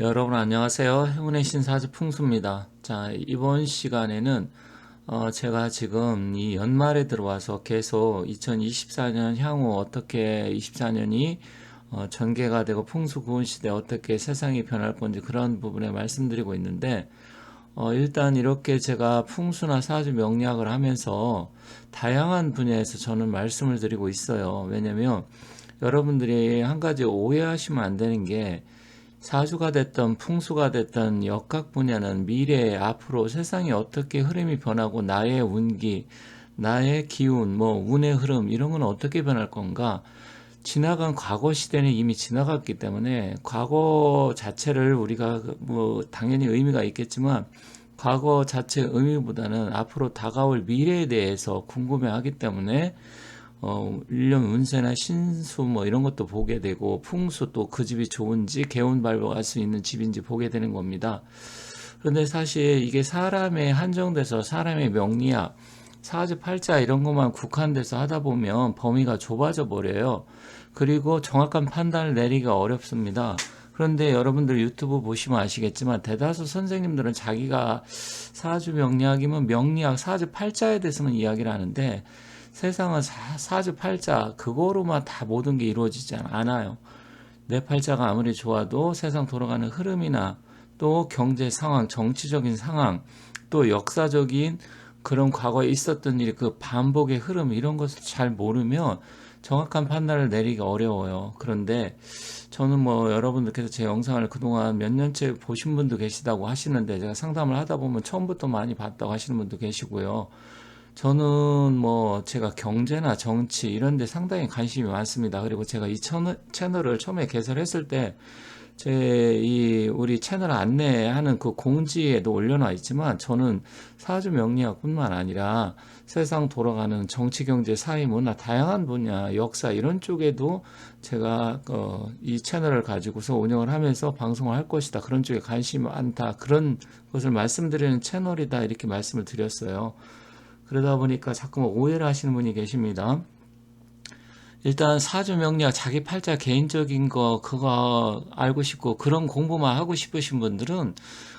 여러분 안녕하세요. 행운의 신사주 풍수입니다. 자, 이번 시간에는 어, 제가 지금 이 연말에 들어와서 계속 2024년 향후 어떻게 24년이 어, 전개가 되고 풍수 구운 시대 어떻게 세상이 변할 건지 그런 부분에 말씀드리고 있는데 어, 일단 이렇게 제가 풍수나 사주 명리학을 하면서 다양한 분야에서 저는 말씀을 드리고 있어요. 왜냐면 여러분들이 한 가지 오해하시면 안 되는 게 사주가 됐던 풍수가 됐던 역학 분야는 미래 앞으로 세상이 어떻게 흐름이 변하고 나의 운기, 나의 기운, 뭐 운의 흐름 이런 건 어떻게 변할 건가? 지나간 과거 시대는 이미 지나갔기 때문에 과거 자체를 우리가 뭐 당연히 의미가 있겠지만 과거 자체 의미보다는 앞으로 다가올 미래에 대해서 궁금해하기 때문에 어, 일년 운세나 신수 뭐 이런 것도 보게 되고 풍수 또 그 집이 좋은지 개운 밟아갈 수 있는 집인지 보게 되는 겁니다. 그런데 사실 이게 사람에 한정돼서 사람의 명리학, 사주 팔자 이런 것만 국한돼서 하다 보면 범위가 좁아져 버려요. 그리고 정확한 판단을 내리기가 어렵습니다. 그런데 여러분들 유튜브 보시면 아시겠지만 대다수 선생님들은 자기가 사주 명리학이면 명리학 사주 팔자에 대해서만 이야기를 하는데 세상은 사, 주 팔자 그거로만 다 모든 게 이루어지지 않아요. 내 팔자가 아무리 좋아도 세상 돌아가는 흐름이나 또 경제 상황, 정치적인 상황, 또 역사적인 그런 과거에 있었던 일, 그 반복의 흐름 이런 것을 잘 모르면 정확한 판단을 내리기 어려워요. 그런데 저는 뭐 여러분들께서 제 영상을 그동안 몇 년째 보신 분도 계시다고 하시는데 제가 상담을 하다 보면 처음부터 많이 봤다고 하시는 분도 계시고요. 저는 뭐 제가 경제나 정치 이런 데 상당히 관심이 많습니다. 그리고 제가 이 채널, 채널 을 처음에 개설했을 때 제 이 우리 채널 안내하는 그 공지에도 올려놔 있지만 저는 사주 명리학뿐만 아니라 세상 돌아가는 정치, 경제, 사회, 문화 다양한 분야, 역사 이런 쪽에도 제가 어, 이 채널을 가지고서 운영을 하면서 방송을 할 것이다. 그런 쪽에 관심이 많다. 그런 것을 말씀드리는 채널이다. 이렇게 말씀을 드렸어요. 그러다 보니까 자꾸 오해를 하시는 분이 계십니다. 일단 사주 명리학 자기 팔자 개인적인 거 그거 알고 싶고 그런 공부만 하고 싶으신 분들은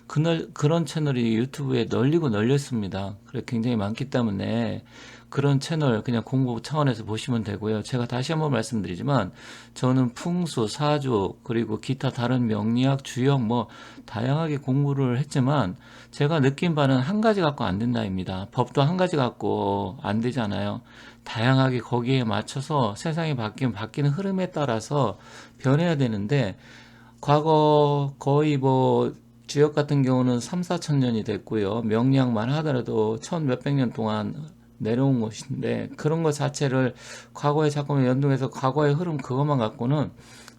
그날 그런 채널이 유튜브에 널리고 널렸습니다. 그래 굉장히 많기 때문에 그런 채널 그냥 공부 차원에서 보시면 되고요. 제가 다시 한번 말씀드리지만 저는 풍수, 사주 그리고 기타 다른 명리학, 주역 뭐 다양하게 공부를 했지만 제가 느낀 바는 한 가지 갖고 안 된다입니다. 법도 한 가지 갖고 안 되잖아요. 다양하게 거기에 맞춰서 세상이 바뀌면 바뀌는 흐름에 따라서 변해야 되는데 과거 거의 뭐 주역 같은 경우는 3, 4천 년이 됐고요. 명리학만 하더라도 천 몇백 년 동안 내려온 것인데 그런 것 자체를 과거에 자꾸 연동해서 과거의 흐름 그것만 갖고는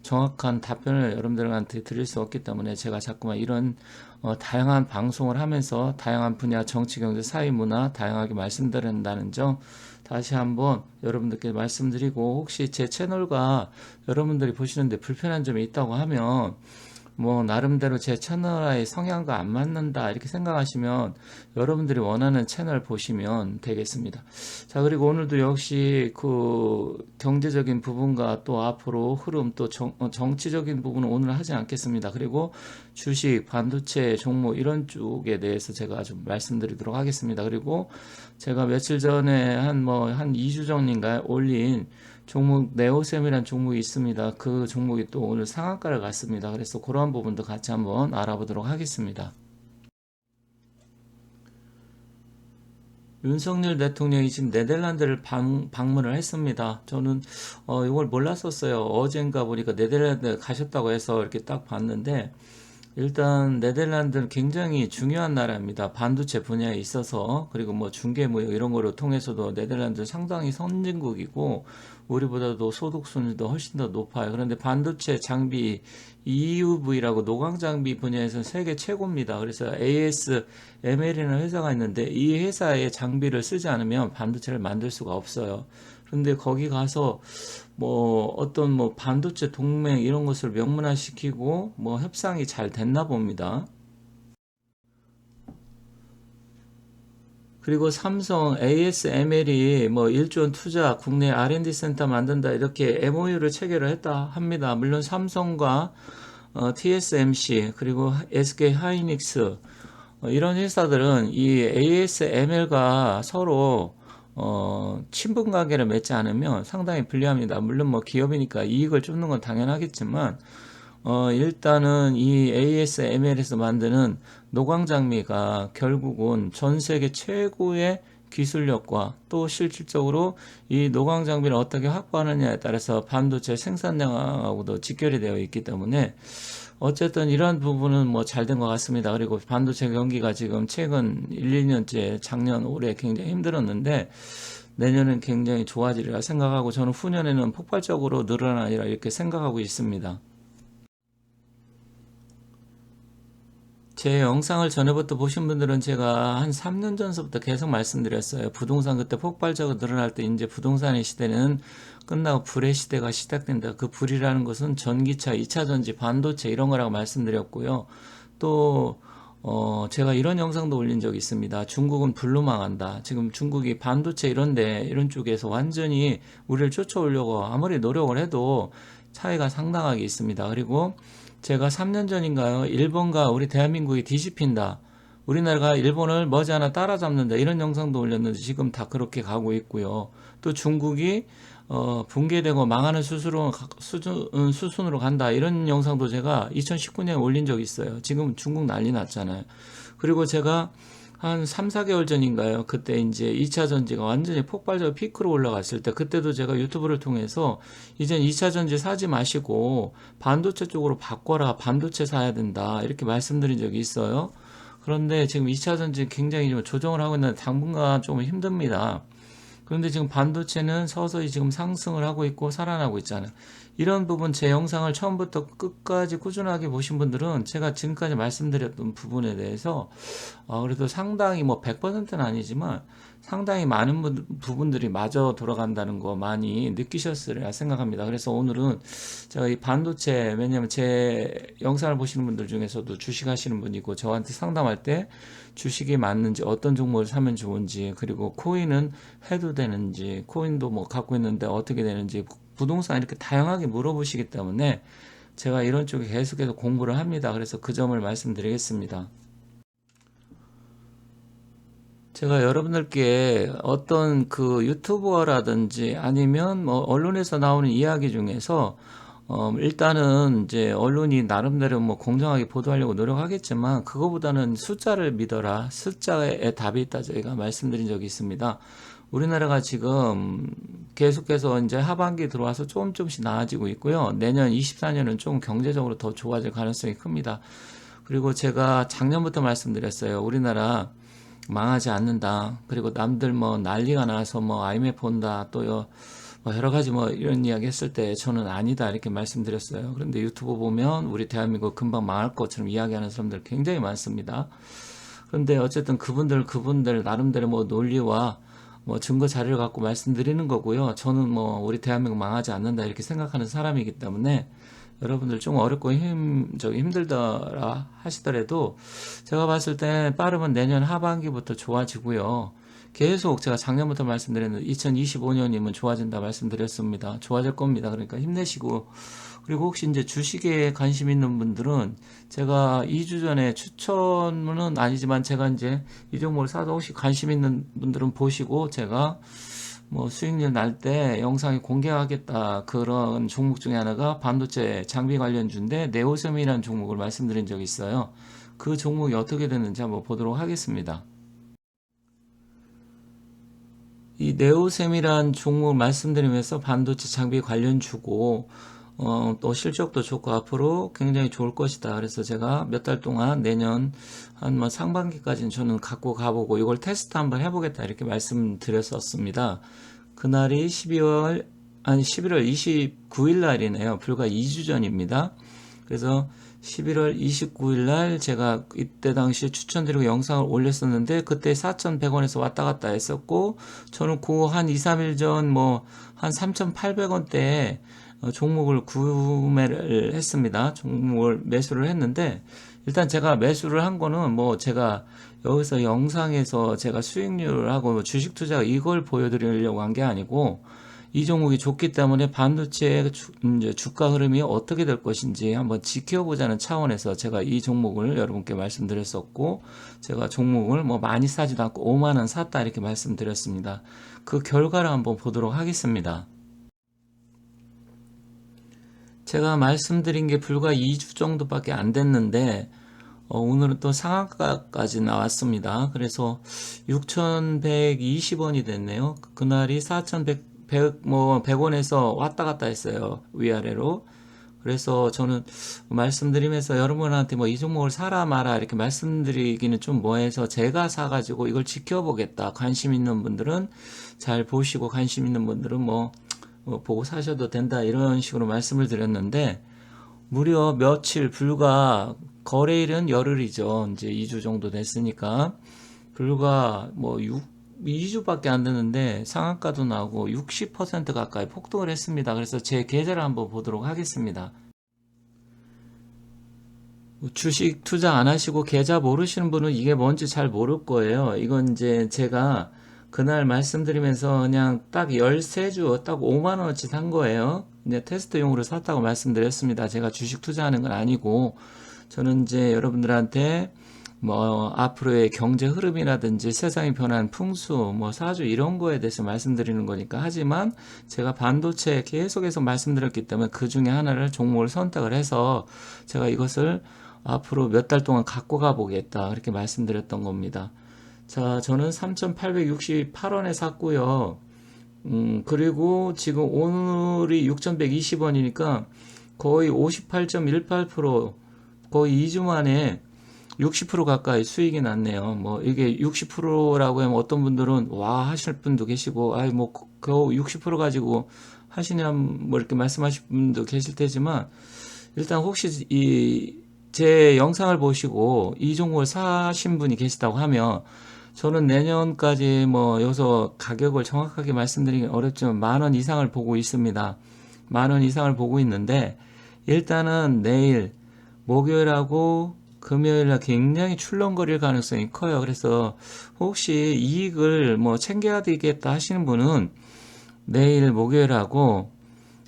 정확한 답변을 여러분들한테 드릴 수 없기 때문에 제가 자꾸만 이런 어, 다양한 방송을 하면서 다양한 분야 정치, 경제, 사회, 문화 다양하게 말씀드린다는 점 다시 한번 여러분들께 말씀드리고 혹시 제 채널과 여러분들이 보시는데 불편한 점이 있다고 하면 뭐 나름대로 제 채널의 성향과 안 맞는다 이렇게 생각하시면 여러분들이 원하는 채널 보시면 되겠습니다. 자 그리고 오늘도 역시 그 경제적인 부분과 또 앞으로 흐름 또 정, 어, 정치적인 부분은 오늘 하지 않겠습니다. 그리고 주식, 반도체 종목 이런 쪽에 대해서 제가 좀 말씀드리도록 하겠습니다. 그리고 제가 며칠 전에 한 뭐한 2주 전인가 올린 종목 네오셈이라는 종목이 있습니다. 그 종목이 또 오늘 상한가를 갔습니다. 그래서 그러한 부분도 같이 한번 알아보도록 하겠습니다. 윤석열 대통령이 지금 네덜란드를 방, 방문을 했습니다. 저는 어, 이걸 몰랐었어요. 어젠가 보니까 네덜란드 가셨다고 해서 이렇게 딱 봤는데 일단 네덜란드는 굉장히 중요한 나라입니다. 반도체 분야에 있어서 그리고 뭐 중개 뭐 이런 거를 통해서도 네덜란드 상당히 선진국이고 우리보다도 소득 순위도 훨씬 더 높아요. 그런데 반도체 장비 EUV라고 노광 장비 분야에서 세계 최고입니다. 그래서 ASML이라는 회사가 있는데 이 회사의 장비를 쓰지 않으면 반도체를 만들 수가 없어요. 근데 거기 가서 뭐 어떤 뭐 반도체 동맹 이런 것을 명문화시키고 뭐 협상이 잘 됐나 봅니다. 그리고 삼성 ASML이 뭐 1조 원 투자 국내 R&D 센터 만든다 이렇게 MOU를 체결을 했다 합니다. 물론 삼성과 어, TSMC 그리고 SK 하이닉스 어, 이런 회사들은 이 ASML과 서로 어, 친분 관계를 맺지 않으면 상당히 불리합니다. 물론 뭐 기업이니까 이익을 쫓는 건 당연하겠지만 어, 일단은 이 ASML에서 만드는 노광 장미가 결국은 전 세계 최고의 기술력과 또 실질적으로 이 노광 장비를 어떻게 확보하느냐에 따라서 반도체 생산량하고도 직결이 되어 있기 때문에 어쨌든 이러한 부분은 뭐 잘 된 것 같습니다. 그리고 반도체 경기가 지금 최근 1, 2년째 작년 올해 굉장히 힘들었는데 내년은 굉장히 좋아지리라 생각하고 저는 후년에는 폭발적으로 늘어나리라 이렇게 생각하고 있습니다. 제 영상을 전에부터 보신 분들은 제가 한 3년 전서부터 계속 말씀드렸어요. 부동산 그때 폭발적으로 늘어날 때 이제 부동산의 시대는 끝나고 불의 시대가 시작된다. 그 불이라는 것은 전기차, 2차 전지, 반도체 이런 거라고 말씀드렸고요. 또 어, 제가 이런 영상도 올린 적이 있습니다. 중국은 불로 망한다. 지금 중국이 반도체 이런데, 이런 쪽에서 완전히 우리를 쫓아오려고 아무리 노력을 해도 차이가 상당하게 있습니다. 그리고 제가 3년 전인가요? 일본과 우리 대한민국이 뒤집힌다. 우리나라가 일본을 머지않아 따라잡는다. 이런 영상도 올렸는데 지금 다 그렇게 가고 있고요. 또 중국이 어, 붕괴되고 망하는 수순으로, 수준, 음, 수순으로 간다. 이런 영상도 제가 2019년에 올린 적이 있어요. 지금 중국 난리 났잖아요. 그리고 제가 한 3, 4개월 전인가요? 그때 이제 2차 전지가 완전히 폭발적 피크로 올라갔을 때 그때도 제가 유튜브를 통해서 이젠 2차 전지 사지 마시고 반도체 쪽으로 바꿔라. 반도체 사야 된다. 이렇게 말씀드린 적이 있어요. 그런데 지금 2차 전지 굉장히 좀 조정을 하고 있는데 당분간 좀 힘듭니다. 그런데 지금 반도체는 서서히 지금 상승을 하고 있고 살아나고 있잖아요. 이런 부분 제 영상을 처음부터 끝까지 꾸준하게 보신 분들은 제가 지금까지 말씀드렸던 부분에 대해서 어, 그래도 상당히 뭐 100%는 아니지만 상당히 많은 부, 부분들이 마저 돌아간다는 거 많이 느끼셨으리라 생각합니다. 그래서 오늘은 제가 이 반도체 왜냐면 제 영상을 보시는 분들 중에서도 주식 하시는 분이고 저한테 상담할 때 주식이 맞는지 어떤 종목을 사면 좋은지 그리고 코인은 해도 되는지 코인도 뭐 갖고 있는데 어떻게 되는지 부동산 이렇게 다양하게 물어보시기 때문에 제가 이런 쪽에 계속해서 공부를 합니다. 그래서 그 점을 말씀드리겠습니다. 제가 여러분들께 어떤 그 유튜버라든지 아니면 뭐 언론에서 나오는 이야기 중에서 어 일단은 이제 언론이 나름대로 뭐 공정하게 보도하려고 노력하겠지만 그거보다는 숫자를 믿어라. 숫자에 답이 있다 저희가 말씀드린 적이 있습니다. 우리나라가 지금 계속해서 이제 하반기 들어와서 조금 조금씩 나아지고 있고요. 내년 24년은 좀 경제적으로 더 좋아질 가능성이 큽니다. 그리고 제가 작년부터 말씀드렸어요. 우리나라 망하지 않는다. 그리고 남들 뭐 난리가 나서 뭐 IMF 온다. 또요. 뭐 여러 가지 뭐 이런 이야기 했을 때 저는 아니다 이렇게 말씀드렸어요. 그런데 유튜브 보면 우리 대한민국 금방 망할 것처럼 이야기하는 사람들 굉장히 많습니다. 그런데 어쨌든 그분들 그분들 나름대로 뭐 논리와 뭐 증거 자료를 갖고 말씀드리는 거고요. 저는 뭐 우리 대한민국 망하지 않는다 이렇게 생각하는 사람이기 때문에 여러분들 좀 어렵고 힘, 저 힘들더라 하시더라도 제가 봤을 때 빠르면 내년 하반기부터 좋아지고요. 계속 제가 작년부터 말씀드렸는데 2025년이면 좋아진다 말씀드렸습니다. 좋아질 겁니다. 그러니까 힘내시고 그리고 혹시 이제 주식에 관심 있는 분들은 제가 2주 전에 추천은 아니지만 제가 이제 이 종목을 사서 혹시 관심 있는 분들은 보시고 제가 뭐 수익률 날 때 영상에 공개하겠다 그런 종목 중에 하나가 반도체 장비 관련주인데 네오셈이라는 종목을 말씀드린 적이 있어요. 그 종목이 어떻게 됐는지 한번 보도록 하겠습니다. 이 네오셈이란 종목을 말씀드리면서 반도체 장비 관련주고 어, 또 실적도 좋고 앞으로 굉장히 좋을 것이다. 그래서 제가 몇 달 동안 내년 한 뭐 상반기까지는 저는 갖고 가보고 이걸 테스트 한번 해보겠다 이렇게 말씀드렸었습니다. 그날이 12월 아니 11월 29일 날이네요. 불과 2주 전입니다. 그래서 11월 29일 날 제가 이때 당시 추천드리고 영상을 올렸었는데 그때 4,100원에서 왔다 갔다 했었고 저는 그 한 2, 3일 전 뭐 한 3,800원대에 어, 종목을 구매를 했습니다. 종목을 매수를 했는데 일단 제가 매수를 한 거는 뭐 제가 여기서 영상에서 제가 수익률하고 뭐 주식 투자 이걸 보여드리려고 한 게 아니고 이 종목이 좋기 때문에 반도체 주, 이제 주가 흐름이 어떻게 될 것인지 한번 지켜보자는 차원에서 제가 이 종목을 여러분께 말씀드렸었고 제가 종목을 뭐 많이 사지도 않고 5만 원 샀다 이렇게 말씀드렸습니다. 그 결과를 한번 보도록 하겠습니다. 제가 말씀드린 게 불과 2주 정도밖에 안 됐는데 어, 오늘은 또 상한가까지 나왔습니다. 그래서 6,120원이 됐네요. 그날이 4,100 100, 뭐 100원에서 왔다 갔다 했어요. 위아래로. 그래서 저는 말씀드리면서 여러분한테 뭐 이 종목을 사라 마라 이렇게 말씀드리기는 좀 뭐해서 제가 사가지고 이걸 지켜보겠다. 관심 있는 분들은 잘 보시고 관심 있는 분들은 뭐, 뭐 보고 사셔도 된다. 이런 식으로 말씀을 드렸는데 무려 며칠 불과 거래일은 열흘이죠. 이제 2주 정도 됐으니까 불과 뭐 6, 2주밖에 안 됐는데 상한가도 나오고 60% 가까이 폭등을 했습니다. 그래서 제 계좌를 한번 보도록 하겠습니다. 주식 투자 안 하시고 계좌 모르시는 분은 이게 뭔지 잘 모를 거예요. 이건 이제 제가 그날 말씀드리면서 그냥 딱 13주 딱 5만 원어치 산 거예요. 근데 테스트용으로 샀다고 말씀드렸습니다. 제가 주식 투자하는 건 아니고 저는 이제 여러분들한테 뭐 앞으로의 경제 흐름이라든지 세상이 변한 풍수, 뭐 사주 이런 거에 대해서 말씀드리는 거니까 하지만 제가 반도체 계속해서 말씀드렸기 때문에 그 중에 하나를 종목을 선택을 해서 제가 이것을 앞으로 몇 달 동안 갖고 가보겠다 그렇게 말씀드렸던 겁니다. 자, 저는 3,868원에 샀고요. 음, 그리고 지금 오늘이 6,120원이니까 거의 58.18% 거의 2주 만에 60% 가까이 수익이 났네요. 뭐 이게 60%라고 하면 어떤 분들은 와 하실 분도 계시고 아이 뭐 겨우 60% 가지고 하시냐 뭐 이렇게 말씀하실 분도 계실 테지만 일단 혹시 이 제 영상을 보시고 이 종목을 사신 분이 계시다고 하면 저는 내년까지 뭐 여기서 가격을 정확하게 말씀드리기 어렵지만 만 원 이상을 보고 있습니다. 만 원 이상을 보고 있는데 일단은 내일 목요일하고 금요일날 굉장히 출렁거릴 가능성이 커요. 그래서 혹시 이익을 뭐 챙겨야 되겠다 하시는 분은 내일 목요일하고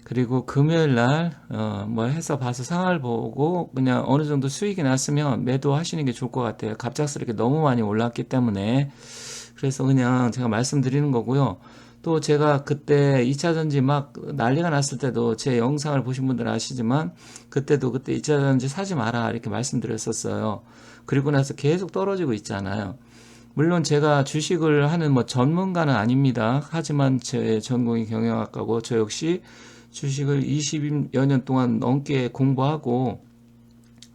그리고 금요일 날 어뭐 해서 봐서 상황을 보고 그냥 어느 정도 수익이 났으면 매도하시는 게 좋을 것 같아요. 갑작스럽게 너무 많이 올랐기 때문에 그래서 그냥 제가 말씀드리는 거고요. 또 제가 그때 2차 전지 막 난리가 났을 때도 제 영상을 보신 분들 아시지만 그때도 그때 2차 전지 사지 마라 이렇게 말씀드렸었어요. 그리고 나서 계속 떨어지고 있잖아요. 물론 제가 주식을 하는 뭐 전문가는 아닙니다. 하지만 제 전공이 경영학과고 저 역시 주식을 20여 년 동안 넘게 공부하고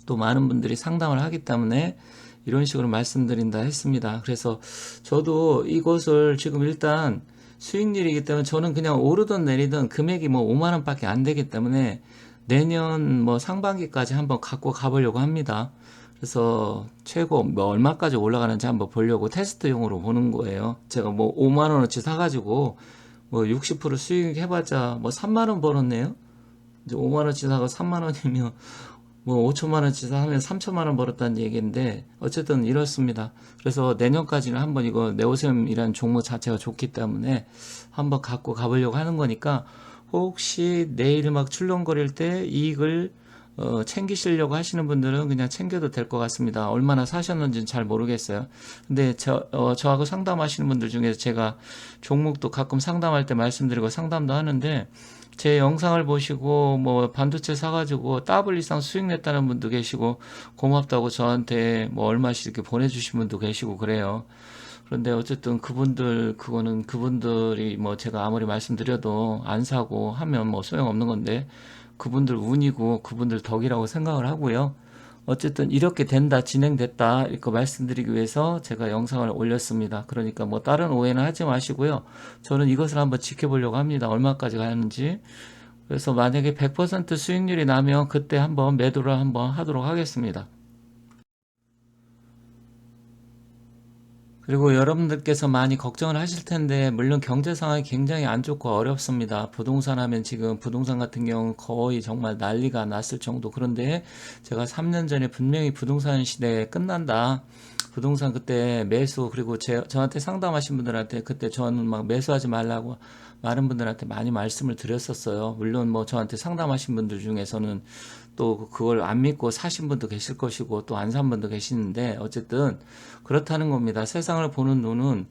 또 많은 분들이 상담을 하기 때문에 이런 식으로 말씀드린다 했습니다. 그래서 저도 이것을 지금 일단 수익률이기 때문에 저는 그냥 오르든 내리든 금액이 뭐 5만 원밖에 안 되기 때문에 내년 뭐 상반기까지 한번 갖고 가보려고 합니다. 그래서 최고 뭐 얼마까지 올라가는지 한번 보려고 테스트용으로 보는 거예요. 제가 뭐 5만 원어치 사가지고 뭐 60% 수익 해봤자 뭐 3만 원 벌었네요. 이제 5만 원어치 사고 3만 원이면 뭐 5천만 원치 사면 3천만 원 벌었다는 얘기인데 어쨌든 이렇습니다. 그래서 내년까지는 한번 이거 네오셈이라는 종목 자체가 좋기 때문에 한번 갖고 가보려고 하는 거니까 혹시 내일 막 출렁거릴 때 이익을 어, 챙기시려고 하시는 분들은 그냥 챙겨도 될 것 같습니다. 얼마나 사셨는지는 잘 모르겠어요. 근데 저, 어, 저하고 상담하시는 분들 중에서 제가 종목도 가끔 상담할 때 말씀드리고 상담도 하는데 제 영상을 보시고 뭐 반도체 사가지고 더블 이상 수익 냈다는 분도 계시고 고맙다고 저한테 뭐 얼마씩 이렇게 보내주신 분도 계시고 그래요. 그런데 어쨌든 그분들 그거는 그분들이 뭐 제가 아무리 말씀드려도 안 사고 하면 뭐 소용없는 건데 그분들 운이고 그분들 덕이라고 생각을 하고요. 어쨌든 이렇게 된다, 진행됐다, 이렇게 말씀드리기 위해서 제가 영상을 올렸습니다. 그러니까 뭐 다른 오해는 하지 마시고요. 저는 이것을 한번 지켜보려고 합니다. 얼마까지 가는지. 그래서 만약에 100% 수익률이 나면 그때 한번 매도를 한번 하도록 하겠습니다. 그리고 여러분들께서 많이 걱정을 하실 텐데 물론 경제 상황이 굉장히 안 좋고 어렵습니다. 부동산 하면 지금 부동산 같은 경우 거의 정말 난리가 났을 정도 그런데 제가 3년 전에 분명히 부동산 시대 끝난다. 부동산 그때 매수 그리고 제, 저한테 상담하신 분들한테 그때 저는 막 매수하지 말라고 많은 분들한테 많이 말씀을 드렸었어요. 물론 뭐 저한테 상담하신 분들 중에서는 또 그걸 안 믿고 사신 분도 계실 것이고 또 안 산 분도 계시는데 어쨌든 그렇다는 겁니다. 세상을 보는 눈은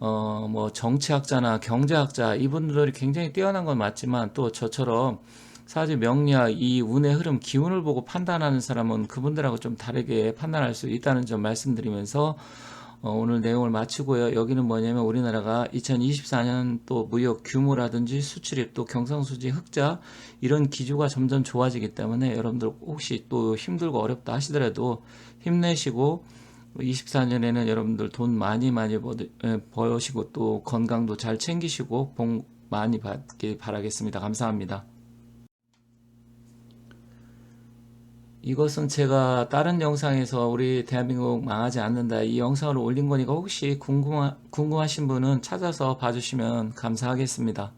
어 뭐 정치학자나 경제학자 이분들이 굉장히 뛰어난 건 맞지만 또 저처럼 사지 명리학 이 운의 흐름 기운을 보고 판단하는 사람은 그분들하고 좀 다르게 판단할 수 있다는 점 말씀드리면서 어, 오늘 내용을 마치고요. 여기는 뭐냐면 우리나라가 2024년 또 무역 규모라든지 수출입 또 경상수지 흑자 이런 기조가 점점 좋아지기 때문에 여러분들 혹시 또 힘들고 어렵다 하시더라도 힘내시고 24년에는 여러분들 돈 많이 많이 버시고 또 건강도 잘 챙기시고 복 많이 받길 바라겠습니다. 감사합니다. 이것은 제가 다른 영상에서 우리 대한민국 망하지 않는다 이 영상을 올린 거니까 혹시 궁금하, 궁금하신 분은 찾아서 봐주시면 감사하겠습니다.